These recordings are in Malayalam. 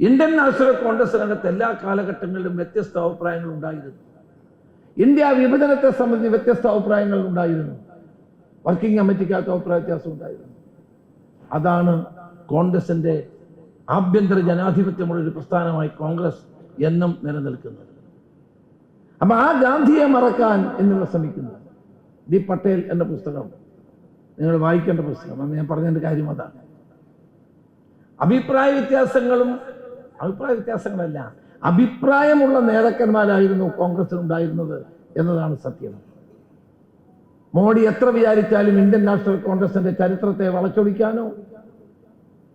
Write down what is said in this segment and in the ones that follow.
ഇന്ത്യൻ നാഷണൽ കോൺഗ്രസ് രംഗത്ത് എല്ലാ കാലഘട്ടങ്ങളിലും വ്യത്യസ്ത അഭിപ്രായങ്ങൾ ഉണ്ടായിരുന്നു. ഇന്ത്യ വിഭജനത്തെ സംബന്ധിച്ച് വ്യത്യസ്ത അഭിപ്രായങ്ങൾ ഉണ്ടായിരുന്നു. വർക്കിംഗ് കമ്മിറ്റിക്കകത്ത് അഭിപ്രായ വ്യത്യാസം ഉണ്ടായിരുന്നു. അതാണ് കോൺഗ്രസിന്റെ ആഭ്യന്തര ജനാധിപത്യമുള്ള ഒരു പ്രസ്ഥാനമായി കോൺഗ്രസ് എന്നും നിലനിൽക്കുന്നത്. അപ്പൊ ആ ഗാന്ധിയെ മറക്കാൻ എന്നുള്ള ശ്രമിക്കുന്നു ദി പട്ടേൽ എന്ന പുസ്തകം. നിങ്ങൾ വായിക്കേണ്ട പുസ്തകം. അന്ന് ഞാൻ പറഞ്ഞതിന്റെ കാര്യം അതാണ്. അഭിപ്രായ വ്യത്യാസങ്ങളും അഭിപ്രായ വ്യത്യാസങ്ങളല്ല. അഭിപ്രായമുള്ള നേതാക്കന്മാരായിരുന്നു കോൺഗ്രസിൽ ഉണ്ടായിരുന്നത് എന്നതാണ് സത്യം. മോഡി എത്ര വിചാരിച്ചാലും ഇന്ത്യൻ നാഷണൽ കോൺഗ്രസിന്റെ ചരിത്രത്തെ വളച്ചൊടിക്കാനോ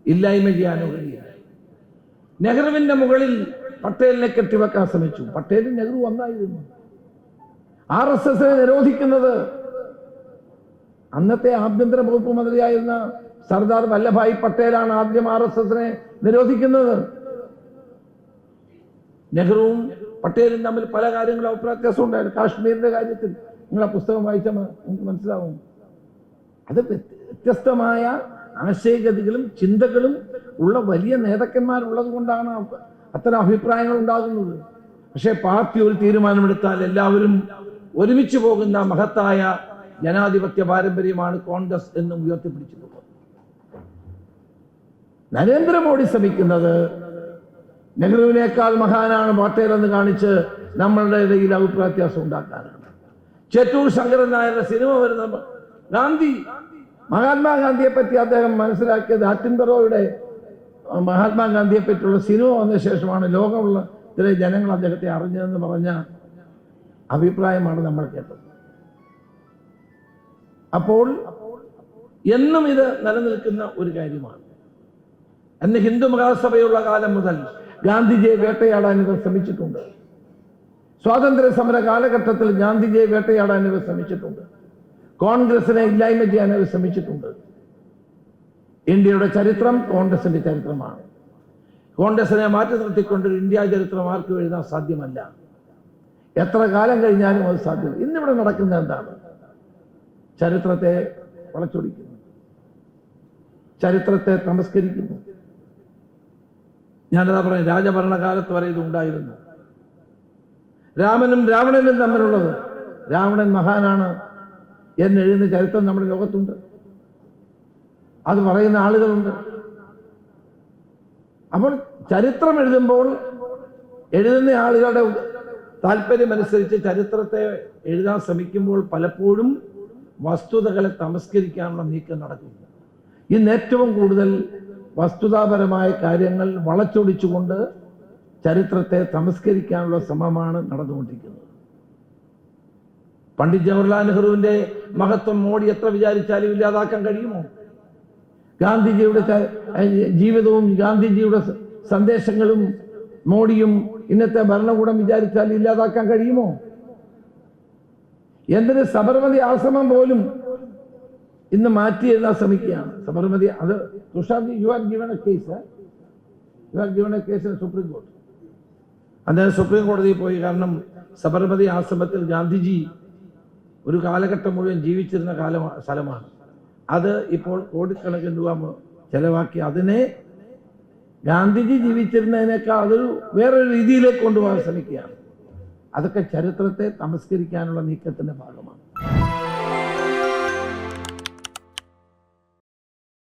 ഇല്ലായ്മ ചെയ്യാനോ കഴിയില്ല. നെഹ്റുവിന്റെ മുകളിൽ പട്ടേലിനെ കെട്ടിവെക്കാൻ ശ്രമിച്ചു. പട്ടേലും നെഹ്റു വന്നായിരുന്നു. ആർ എസ് എസിനെ നിരോധിക്കുന്നത് അന്നത്തെ ആഭ്യന്തര വകുപ്പ് മന്ത്രിയായിരുന്ന സർദാർ വല്ലഭായ് പട്ടേലാണ് ആദ്യം ആർ എസ് എസിനെ നിരോധിക്കുന്നത്. നെഹ്റുവും പട്ടേലും തമ്മിൽ പല കാര്യങ്ങളും അഭിപ്രായ വ്യത്യാസം ഉണ്ടായിരുന്നു. കാശ്മീരിന്റെ കാര്യത്തിൽ നിങ്ങൾ ആ പുസ്തകം വായിച്ചാൽ നിങ്ങൾക്ക് മനസ്സിലാവും. അത് വ്യത്യ- വ്യത്യസ്തമായ ആശയഗതികളും ചിന്തകളും ഉള്ള വലിയ നേതാക്കന്മാരുള്ളത് കൊണ്ടാണ് അത്തരം അഭിപ്രായങ്ങൾ ഉണ്ടാകുന്നത്. പക്ഷേ പാർട്ടി ഒരു തീരുമാനമെടുത്താൽ എല്ലാവരും ഒരുമിച്ച് പോകുന്ന മഹത്തായ ജനാധിപത്യ പാരമ്പര്യമാണ് കോൺഗ്രസ് എന്നും ഉയർത്തിപ്പിടിച്ചിട്ടുള്ളത് നരേന്ദ്രമോദി ശ്രമിക്കുന്നത് നെഹ്റുവിനേക്കാൾ മഹാനാണ് പട്ടേൽ എന്ന് കാണിച്ച് നമ്മളുടെ ഇടയിൽ അഭിപ്രായത്യാസം ഉണ്ടാക്കാനാണ്. ചെറ്റൂർ ശങ്കരൻ നായരുടെ സിനിമ വരുന്ന ഗാന്ധി മഹാത്മാഗാന്ധിയെ പറ്റി അദ്ദേഹം മനസ്സിലാക്കിയത് ആറ്റിൻബറോയുടെ മഹാത്മാഗാന്ധിയെ പറ്റിയുള്ള സിനിമ വന്ന ശേഷമാണ് ലോകമുള്ള ചില ജനങ്ങൾ അദ്ദേഹത്തെ അറിഞ്ഞതെന്ന് പറഞ്ഞ അഭിപ്രായമാണ് നമ്മൾ കേട്ടത്. അപ്പോൾ എന്നും ഇത് നിലനിൽക്കുന്ന ഒരു കാര്യമാണ്. അന്ന് ഹിന്ദു മഹാസഭയുള്ള കാലം മുതൽ ഗാന്ധിജിയെ വേട്ടയാടാൻ ഇവർ ശ്രമിച്ചിട്ടുണ്ട്. സ്വാതന്ത്ര്യ സമര കാലഘട്ടത്തിൽ ഗാന്ധിജിയെ വേട്ടയാടാൻ ഇവർ ശ്രമിച്ചിട്ടുണ്ട്. കോൺഗ്രസിനെ ഇല്ലായ്മ ചെയ്യാൻ അവർ ശ്രമിച്ചിട്ടുണ്ട്. ഇന്ത്യയുടെ ചരിത്രം കോൺഗ്രസിന്റെ ചരിത്രമാണ്. കോൺഗ്രസിനെ മാറ്റി നിർത്തിക്കൊണ്ട് ഇന്ത്യ ചരിത്രം ആർക്കും എഴുതാൻ സാധ്യമല്ല. എത്ര കാലം കഴിഞ്ഞാലും അത് സാധ്യത ഇന്നിവിടെ നടക്കുന്ന എന്താണ്? ചരിത്രത്തെ വളച്ചൊടിക്കുന്നു. ചരിത്രത്തെ തമസ്കരിക്കുന്നു. ഞാനതാ പറഞ്ഞു രാജഭരണകാലത്ത് വരെ ഇത് ഉണ്ടായിരുന്നു രാമനും രാവണനും തമ്മിലുള്ളത്. രാവണൻ മഹാനാണ് എന്നെഴുതുന്ന ചരിത്രം നമ്മുടെ ലോകത്തുണ്ട്. അത് പറയുന്ന ആളുകളുണ്ട്. അപ്പോൾ ചരിത്രം എഴുതുമ്പോൾ എഴുതുന്ന ആളുകളുടെ താല്പര്യമനുസരിച്ച് ചരിത്രത്തെ എഴുതാൻ ശ്രമിക്കുമ്പോൾ പലപ്പോഴും വസ്തുതകളെ തമസ്കരിക്കാനുള്ള നീക്കം നടക്കുന്നു ഇന്ന് ഏറ്റവും കൂടുതൽ വസ്തുതാപരമായ കാര്യങ്ങൾ വളച്ചൊടിച്ചുകൊണ്ട് ചരിത്രത്തെ തമസ്കരിക്കാനുള്ള ശ്രമമാണ് നടന്നുകൊണ്ടിരിക്കുന്നത്. പണ്ഡിറ്റ് ജവഹർലാൽ നെഹ്റുവിന്റെ മഹത്വം മോഡി എത്ര വിചാരിച്ചാലും ഇല്ലാതാക്കാൻ കഴിയുമോ? ഗാന്ധിജിയുടെ ജീവിതവും ഗാന്ധിജിയുടെ സന്ദേശങ്ങളും മോഡിയും ഇന്നത്തെ ഭരണകൂടം വിചാരിച്ചാൽ ഇല്ലാതാക്കാൻ കഴിയുമോ? എന്തിന് സബർമതി ആശ്രമം പോലും ഇന്ന് മാറ്റി എഴുതാൻ ശ്രമിക്കുകയാണ്. സബർമതി അത് Tushar ji you are given a case. You are given a case in supreme കോടതി അദ്ദേഹം സുപ്രീം കോടതിയിൽ പോയി. കാരണം സബർമതി ആശ്രമത്തിൽ ഗാന്ധിജി ഒരു കാലഘട്ടം മുഴുവൻ ജീവിച്ചിരുന്ന കാലം സ്ഥലമാണ്. അത് ഇപ്പോൾ കോടിക്കണക്കിന് രൂപ ചെലവാക്കി അതിനെ ഗാന്ധിജി ജീവിച്ചിരുന്നതിനേക്കാൾ അതൊരു വേറൊരു രീതിയിലേക്ക് കൊണ്ടുപോകാൻ ശ്രമിക്കുകയാണ്. അതൊക്കെ ചരിത്രത്തെ തമസ്കരിക്കാനുള്ള നീക്കത്തിന്റെ ഭാഗം